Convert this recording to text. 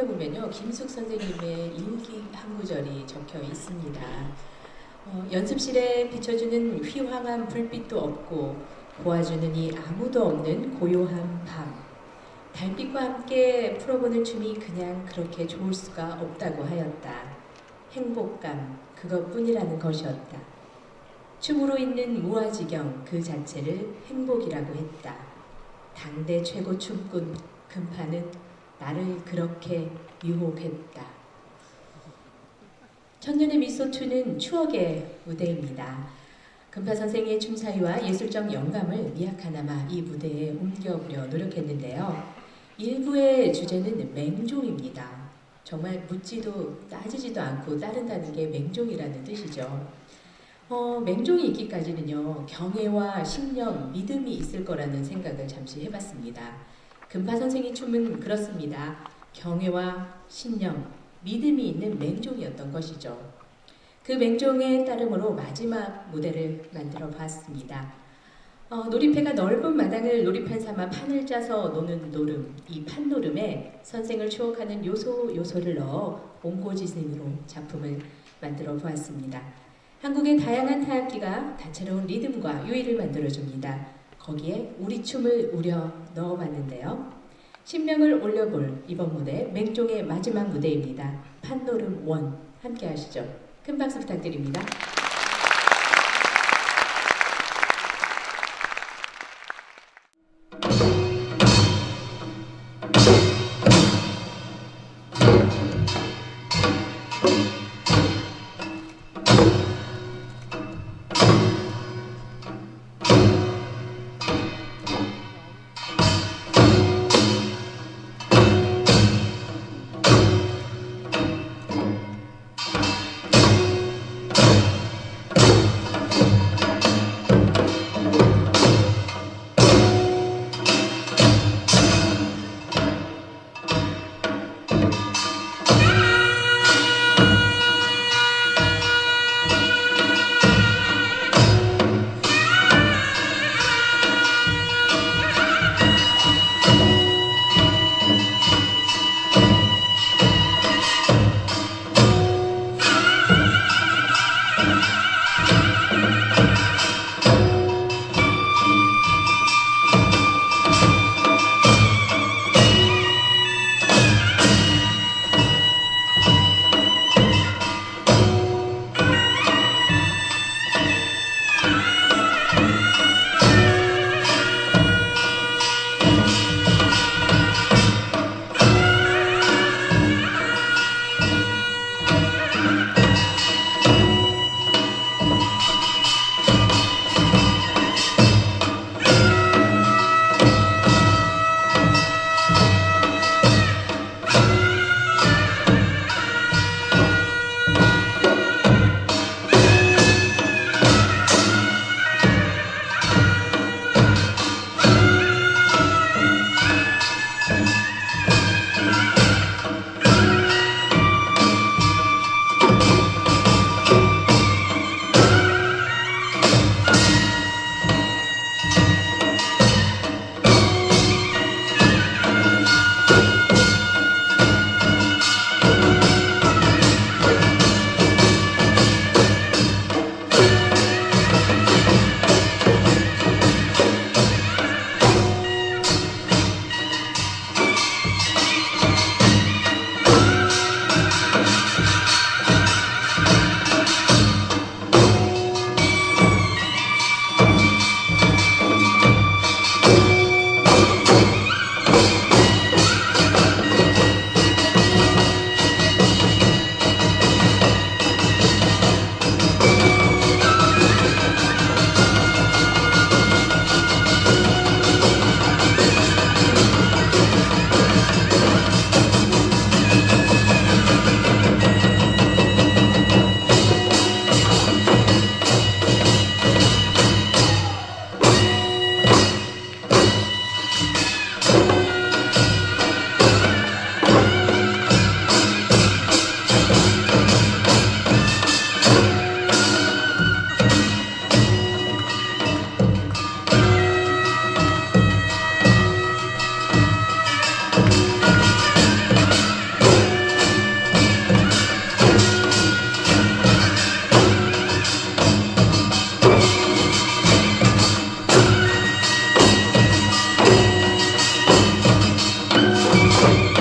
살펴보면요. 김숙 선생님의 일기 한 구절이 적혀 있습니다. 어, 연습실에 비춰주는 휘황한 불빛도 없고 보아주는 이 아무도 없는 고요한 밤. 달빛과 함께 풀어보는 춤이 그냥 그렇게 좋을 수가 없다고 하였다. 행복감, 그것뿐이라는 것이었다. 춤으로 있는 무아지경 그 자체를 행복이라고 했다. 당대 최고 춤꾼 금파는 나를 그렇게 유혹했다. 천년의 미소투는 추억의 무대입니다. 금파 선생의 춤사위와 예술적 영감을 미약 하나마 이 무대에 옮겨보려 노력했는데요. 일부의 주제는 맹종입니다. 정말 묻지도 따지지도 않고 따른다는 게 맹종이라는 뜻이죠. 어, 맹종이 있기까지는요, 경애와 신념, 믿음이 있을 거라는 생각을 잠시 해봤습니다. 금파 선생의 춤은 그렇습니다. 경애와 신념, 믿음이 있는 맹종이었던 것이죠. 그 맹종의 따름으로 마지막 무대를 만들어 봤습니다. 어, 놀이패가 넓은 마당을 놀이판 삼아 판을 짜서 노는 노름, 이 판노름에 선생을 추억하는 요소 요소를 넣어 옹고지생으로 작품을 만들어 보았습니다. 한국의 다양한 타악기가 다채로운 리듬과 유의를 만들어줍니다. 거기에 우리 춤을 우려 넣어봤는데요. 신명을 올려볼 이번 무대 맹종의 마지막 무대입니다. 판노름 원 함께 하시죠. 큰 박수 부탁드립니다. 아,